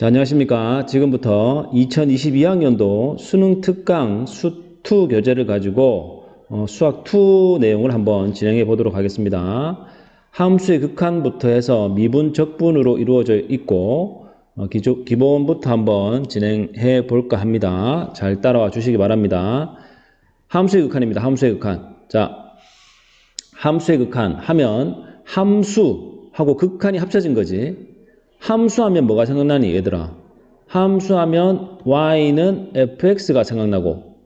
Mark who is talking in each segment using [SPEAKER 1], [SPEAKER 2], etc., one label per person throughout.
[SPEAKER 1] 자, 안녕하십니까. 지금부터 2022학년도 수능 특강 수2 교재를 가지고 어, 수학 2 내용을 한번 진행해 보도록 하겠습니다. 함수의 극한부터 해서 미분, 적분으로 이루어져 있고 어, 기조, 기본부터 한번 진행해 볼까 합니다. 잘 따라와 주시기 바랍니다. 함수의 극한입니다. 함수의 극한. 자, 함수의 극한 하면 함수하고 극한이 합쳐진 거지. 함수하면 뭐가 생각나니 얘들아? 함수하면 y는 fx가 생각나고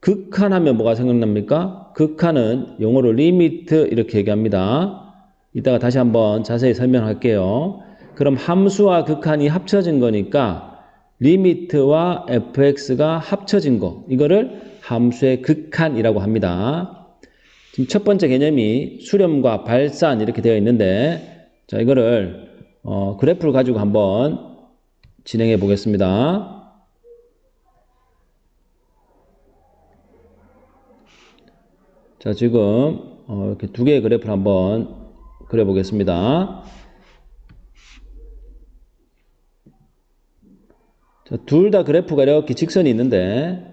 [SPEAKER 1] 극한하면 뭐가 생각납니까? 극한은 영어로 리미트 이렇게 얘기합니다. 이따가 다시 한번 자세히 설명할게요. 그럼 함수와 극한이 합쳐진 거니까 리미트와 fx가 합쳐진 거 이거를 함수의 극한이라고 합니다. 지금 첫 번째 개념이 수렴과 발산 이렇게 되어 있는데 자 이거를 어, 그래프를 가지고 한번 진행해 보겠습니다. 자, 지금 어, 이렇게 두 개의 그래프를 한번 그려 보겠습니다. 자, 둘다 그래프가 이렇게 직선이 있는데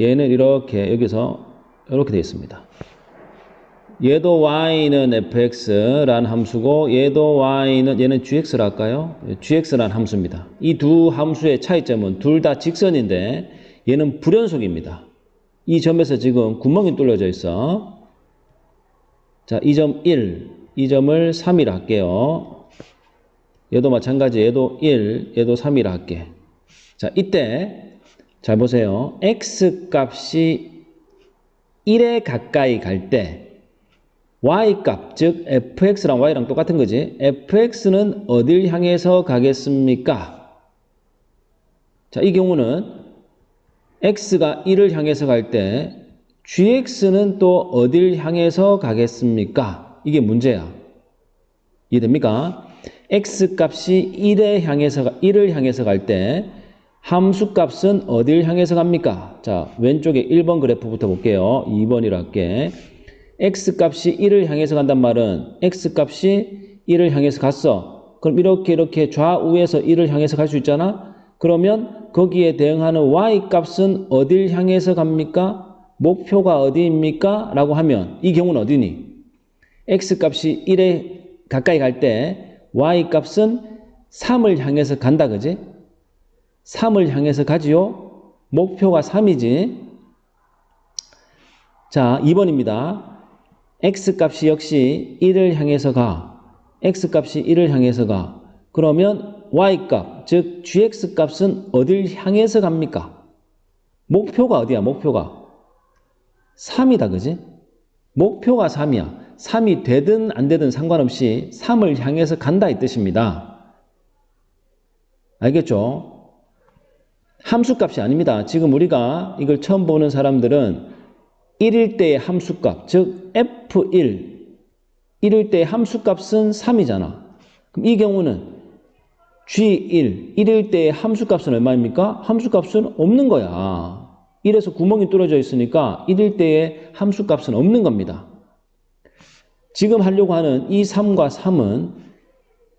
[SPEAKER 1] 얘는 이렇게 여기서 이렇게 되어 있습니다. 얘도 y는 fx라는 함수고 얘도 y는 얘는 gx라 할까요? gx라는 함수입니다. 이 두 함수의 차이점은 둘 다 직선인데 얘는 불연속입니다. 이 점에서 지금 구멍이 뚫려져 있어. 자, 이 점 1, 이 점을 3이라 할게요. 얘도 마찬가지, 얘도 1, 얘도 3이라 할게. 자, 이때 잘 보세요. x 값이 1에 가까이 갈 때 y값, 즉 fx랑 y랑 똑같은 거지. fx는 어딜 향해서 가겠습니까? 자, 이 경우는 x가 1을 향해서 갈 때 gx는 또 어딜 향해서 가겠습니까? 이게 문제야. 이해됩니까? x값이 1에 향해서 1을 향해서 갈 때 함수값은 어딜 향해서 갑니까? 자, 왼쪽에 1번 그래프부터 볼게요. 2번이라 할게. X값이 1을 향해서 간단 말은 x값이 1을 향해서 갔어. 그럼 이렇게 이렇게 좌우에서 1을 향해서 갈 수 있잖아. 그러면 거기에 대응하는 y값은 어딜 향해서 갑니까? 목표가 어디입니까? 라고 하면 이 경우는 어디니? x값이 1에 가까이 갈 때 y값은 3을 향해서 간다 그지? 3을 향해서 가지요. 목표가 3이지. 자, 2번입니다. X값이 역시 1을 향해서 가. x값이 1을 향해서 가. 그러면 y값, 즉 gx값은 어딜 향해서 갑니까? 목표가 어디야? 목표가 3이다. 그지? 목표가 3이야. 3이 되든 안 되든 상관없이 3을 향해서 간다 이 뜻입니다. 알겠죠? 함수값이 아닙니다. 지금 우리가 이걸 처음 보는 사람들은 1일 때의 함수값, 즉 F1, 1일 때의 함수값은 3이잖아. 그럼 이 경우는 G1, 1일 때의 함수값은 얼마입니까? 함수값은 없는 거야. 1에서 구멍이 뚫어져 있으니까 1일 때의 함수값은 없는 겁니다. 지금 하려고 하는 이 3과 3은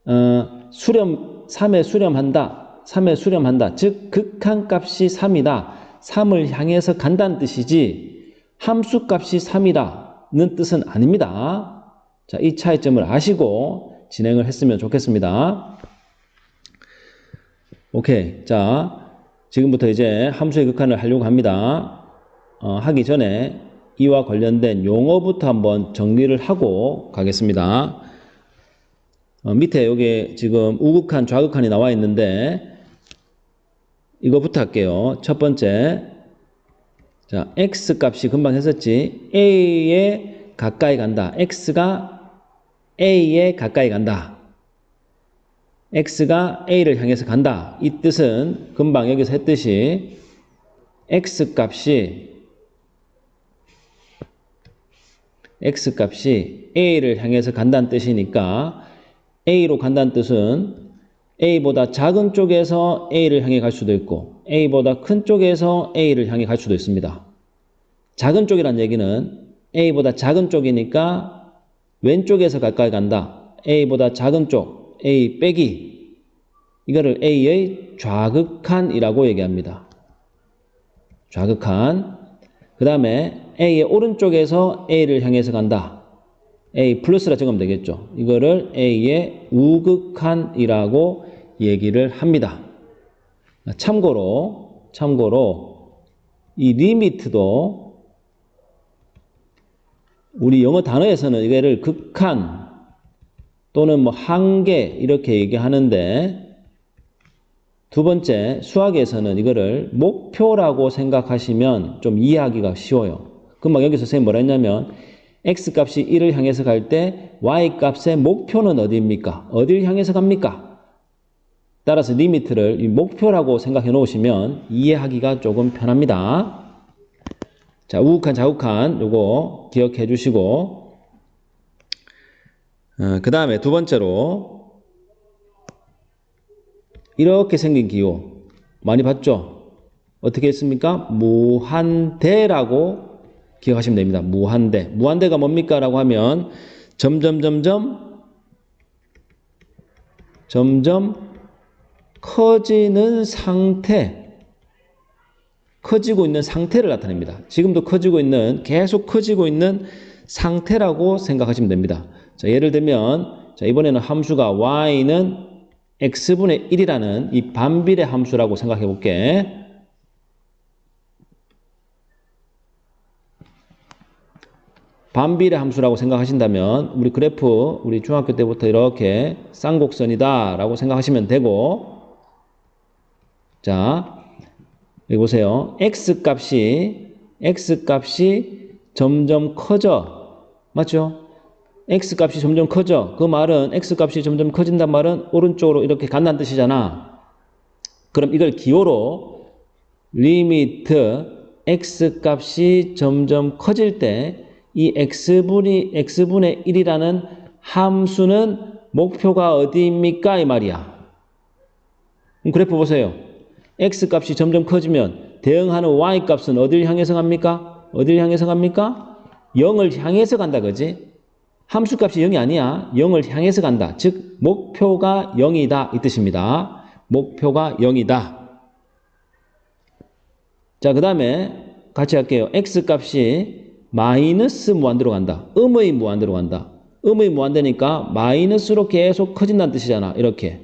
[SPEAKER 1] 어, 수렴, 3에 수렴한다. 3에 수렴한다. 즉 극한값이 3이다. 3을 향해서 간다는 뜻이지 함수값이 3이라는 뜻은 아닙니다. 자, 이 차이점을 아시고 진행을 했으면 좋겠습니다. 오케이. 자, 지금부터 이제 함수의 극한을 하려고 합니다. 어, 하기 전에 이와 관련된 용어부터 한번 정리를 하고 가겠습니다. 어, 밑에 여기 지금 우극한, 좌극한이 나와 있는데 이거부터 할게요. 첫 번째, 자, x 값이 금방 했었지. a에 가까이 간다. x가 a에 가까이 간다. x가 a를 향해서 간다. 이 뜻은 금방 여기서 했듯이 x 값이 x 값이 a를 향해서 간다는 뜻이니까 a로 간다는 뜻은 a보다 작은 쪽에서 a를 향해 갈 수도 있고 A보다 큰 쪽에서 A를 향해 갈 수도 있습니다. 작은 쪽이란 얘기는 A보다 작은 쪽이니까 왼쪽에서 가까이 간다. A보다 작은 쪽, A 빼기. 이거를 A의 좌극한이라고 얘기합니다. 좌극한. 그 다음에 A의 오른쪽에서 A를 향해서 간다. A 플러스라 적으면 되겠죠. 이거를 A의 우극한이라고 얘기를 합니다. 참고로, 참고로, 이 리미트도 우리 영어 단어에서는 이거를 극한 또는 뭐 한계 이렇게 얘기하는데 두 번째 수학에서는 이거를 목표라고 생각하시면 좀 이해하기가 쉬워요. 그럼 여기서 선생님 뭐라 했냐면 x 값이 1을 향해서 갈 때 y 값의 목표는 어디입니까? 어딜 향해서 갑니까? 따라서 리미트를 이 목표라고 생각해 놓으시면 이해하기가 조금 편합니다. 자, 우극한, 좌극한 요거 기억해 주시고 어, 그 다음에 두 번째로 이렇게 생긴 기호 많이 봤죠? 어떻게 했습니까? 무한대라고 기억하시면 됩니다. 무한대. 무한대가 뭡니까? 라고 하면 점점 점점 점점 커지는 상태 커지고 있는 상태를 나타냅니다. 지금도 커지고 있는 계속 커지고 있는 상태라고 생각하시면 됩니다. 자, 예를 들면 자, 이번에는 함수가 y는 x분의 1이라는 이 반비례 함수라고 생각해 볼게. 반비례 함수라고 생각하신다면 우리 그래프 우리 중학교 때부터 이렇게 쌍곡선이다 라고 생각하시면 되고 자 여기 보세요 x 값이 x 값이 점점 커져 맞죠? x 값이 점점 커져 그 말은 x 값이 점점 커진단 말은 오른쪽으로 이렇게 간다는 뜻이잖아 그럼 이걸 기호로 리미트 x 값이 점점 커질 때 이 x분이 x분의 1이라는 함수는 목표가 어디입니까? 이 말이야. 그래프 보세요. X 값이 점점 커지면 대응하는 y 값은 어디를 향해서 갑니까? 어디를 향해서 갑니까? 0을 향해서 간다 그지? 함수 값이 0이 아니야. 0을 향해서 간다. 즉 목표가 0이다 이 뜻입니다. 목표가 0이다. 자, 그 다음에 같이 할게요. x 값이 마이너스 무한대로 간다. 음의 무한대로 간다. 음의 무한대니까 마이너스로 계속 커진다는 뜻이잖아. 이렇게.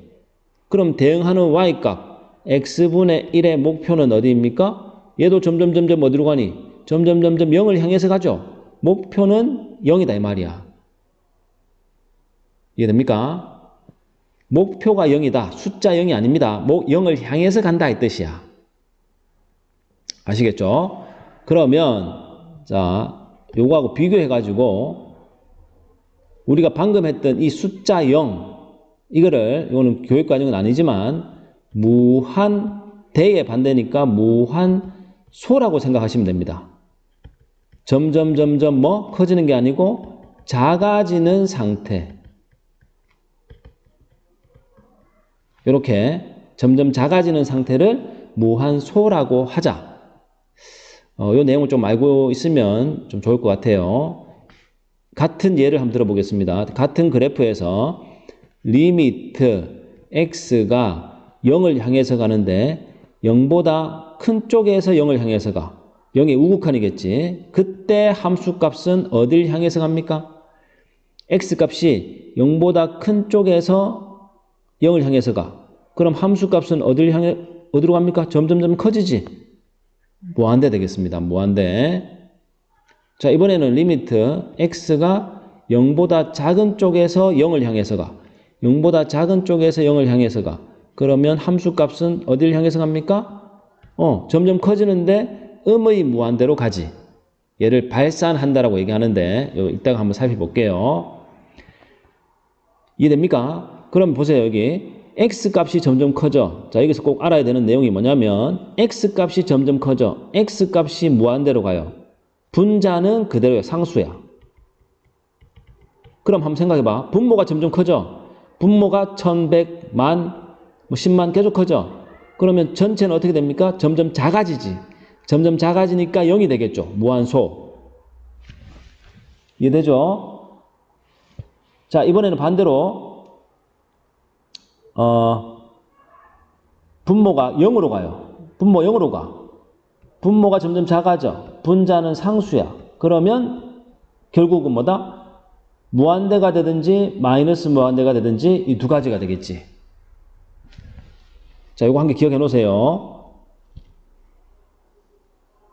[SPEAKER 1] 그럼 대응하는 y값 x분의 1의 목표는 어디입니까? 얘도 점점 점점 어디로 가니? 점점 점점 0을 향해서 가죠. 목표는 0이다 이 말이야. 이해됩니까? 목표가 0이다. 숫자 0이 아닙니다. 0을 향해서 간다 이 뜻이야. 아시겠죠? 그러면 자, 요거하고 비교해 가지고 우리가 방금 했던 이 숫자 0 이거를 이거는 교육 과정은 아니지만 무한 대의 반대니까 무한 소라고 생각하시면 됩니다. 점점 점점 뭐 커지는 게 아니고 작아지는 상태. 이렇게 점점 작아지는 상태를 무한소라고 하자. 어, 이 내용을 좀 알고 있으면 좀 좋을 것 같아요. 같은 예를 한번 들어보겠습니다. 같은 그래프에서 리미트 x가 0을 향해서 가는데 0보다 큰 쪽에서 0을 향해서 가. 0이 우극한이겠지. 그때 함수 값은 어딜 향해서 갑니까? x 값이 0보다 큰 쪽에서 0을 향해서 가. 그럼 함수 값은 어딜 향해 어디로 갑니까? 점점점 커지지. 무한대 되겠습니다. 무한대. 자, 이번에는 리미트 x가 0보다 작은 쪽에서 0을 향해서 가. 0보다 작은 쪽에서 0을 향해서 가. 그러면 함수 값은 어디를 향해서 갑니까? 어, 점점 커지는데 음의 무한대로 가지. 얘를 발산한다라고 얘기하는데 이따가 한번 살펴볼게요. 이해됩니까? 그럼 보세요. 여기 x 값이 점점 커져. 자, 여기서 꼭 알아야 되는 내용이 뭐냐면 x 값이 점점 커져. x 값이 무한대로 가요. 분자는 그대로야. 상수야. 그럼 한번 생각해 봐. 분모가 점점 커져. 분모가 1100만 뭐 10만 계속 커져. 그러면 전체는 어떻게 됩니까? 점점 작아지지. 점점 작아지니까 0이 되겠죠. 무한소. 이해되죠? 자, 이번에는 반대로 어, 분모가 0으로 가요. 분모 0으로 가. 분모가 점점 작아져. 분자는 상수야. 그러면 결국은 뭐다? 무한대가 되든지 마이너스 무한대가 되든지 이 두 가지가 되겠지. 자, 이거 한 개 기억해 놓으세요.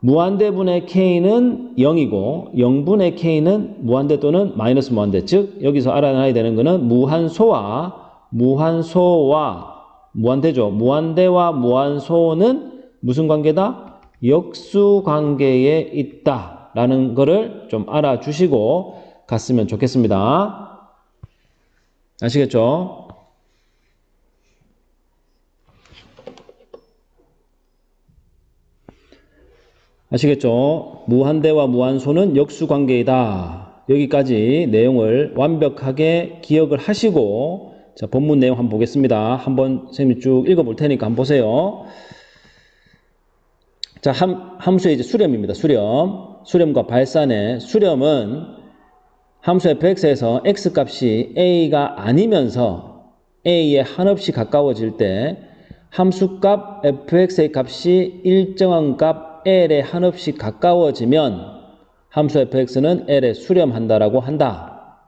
[SPEAKER 1] 무한대분의 k는 0이고 0분의 k는 무한대 또는 마이너스 무한대 즉 여기서 알아놔야 되는 것은 무한소와 무한소와 무한대죠. 무한대와 무한소는 무슨 관계다? 역수 관계에 있다 라는 것을 좀 알아주시고 갔으면 좋겠습니다. 아시겠죠? 아시겠죠? 무한대와 무한소는 역수관계이다. 여기까지 내용을 완벽하게 기억을 하시고 자 본문 내용 한번 보겠습니다. 한번 선생님이 쭉 읽어볼 테니까 한번 보세요. 자 함, 함수의 이제 수렴입니다. 수렴. 수렴과 발산의 수렴은 함수 fx에서 x 값이 a가 아니면서 a에 한없이 가까워질 때 함수값 fx의 값이 일정한 값 l에 한없이 가까워지면 함수 fx는 l에 수렴한다라고 한다.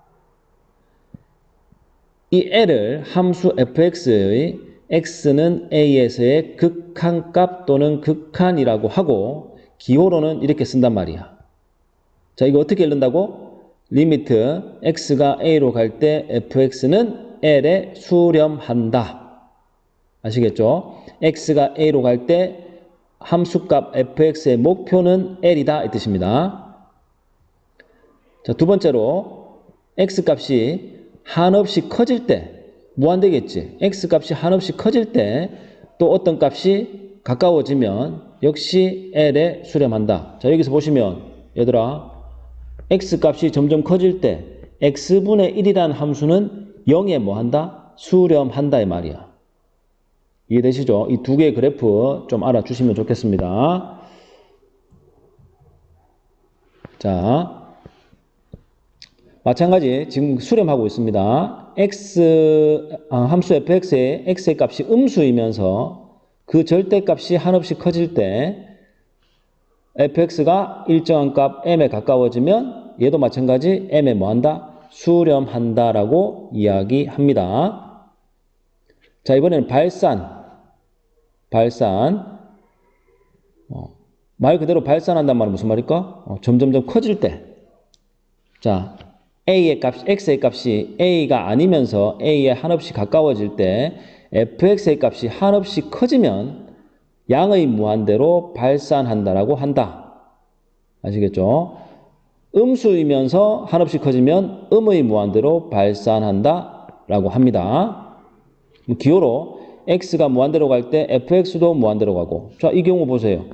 [SPEAKER 1] 이 l을 함수 fx의 x는 a에서의 극한값 또는 극한이라고 하고 기호로는 이렇게 쓴단 말이야. 자, 이거 어떻게 읽는다고? 리미트 x가 a로 갈 때 fx는 l에 수렴한다. 아시겠죠? x가 a로 갈 때 함수값 fx의 목표는 l이다 이 뜻입니다. 자, 두 번째로 x 값이 한없이 커질 때 무한되겠지. x 값이 한없이 커질 때 또 어떤 값이 가까워지면 역시 l에 수렴한다. 자, 여기서 보시면 얘들아 x 값이 점점 커질 때 x분의 1이라는 함수는 0에 뭐 한다? 수렴한다 이 말이야. 이해되시죠? 이 두 개의 그래프 좀 알아주시면 좋겠습니다. 자, 마찬가지 지금 수렴하고 있습니다. x 아, 함수 fx의 x의 값이 음수이면서 그 절대값이 한없이 커질 때 fx가 일정한 값 m에 가까워지면 얘도 마찬가지 m에 뭐한다? 수렴한다라고 이야기합니다. 자 이번에는 발산 발산 어, 말 그대로 발산한단 말은 무슨 말일까? 어, 점점점 커질 때 자, a의 값, x의 값이 a가 아니면서 a에 한없이 가까워질 때 fx의 값이 한없이 커지면 양의 무한대로 발산한다라고 한다. 아시겠죠? 음수이면서 한없이 커지면 음의 무한대로 발산한다라고 합니다. 기호로 x가 무한대로 갈 때 fx도 무한대로 가고 자, 이 경우 보세요.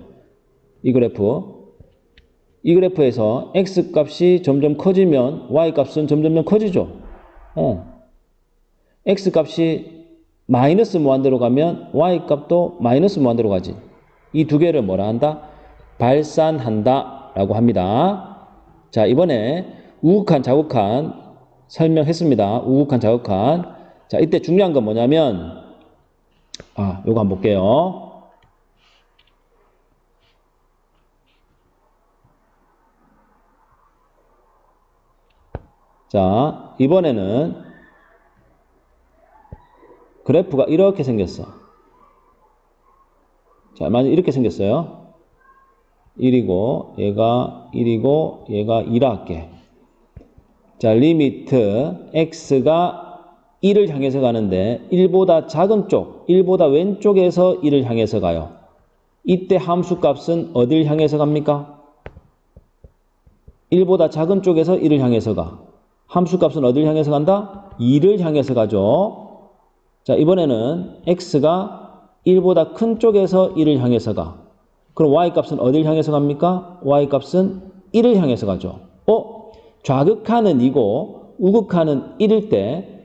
[SPEAKER 1] 이 그래프 이 그래프에서 x 값이 점점 커지면 y 값은 점점 커지죠. 어. x 값이 마이너스 무한대로 가면 y 값도 마이너스 무한대로 가지. 이 두 개를 뭐라 한다? 발산한다 라고 합니다. 자, 이번에 우극한, 자극한 설명했습니다. 우극한, 자극한. 자, 이때 중요한 건 뭐냐면 아, 요거 한번 볼게요. 자, 이번에는 그래프가 이렇게 생겼어. 자, 만약 이렇게 생겼어요. 1이고, 얘가 1이고, 얘가 2라 할게. 자, 리미트 x가 1을 향해서 가는데 1보다 작은 쪽, 1보다 왼쪽에서 1을 향해서 가요. 이때 함수 값은 어딜 향해서 갑니까? 1보다 작은 쪽에서 1을 향해서 가. 함수 값은 어딜 향해서 간다? 2를 향해서 가죠. 자, 이번에는 x가 1보다 큰 쪽에서 1을 향해서 가. 그럼 y 값은 어딜 향해서 갑니까? y 값은 1을 향해서 가죠. 어? 좌극하는 2고 우극하는 1일 때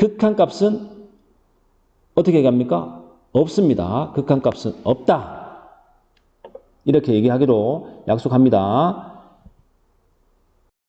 [SPEAKER 1] 극한 값은 어떻게 갑니까? 없습니다. 극한 값은 없다. 이렇게 얘기하기로 약속합니다.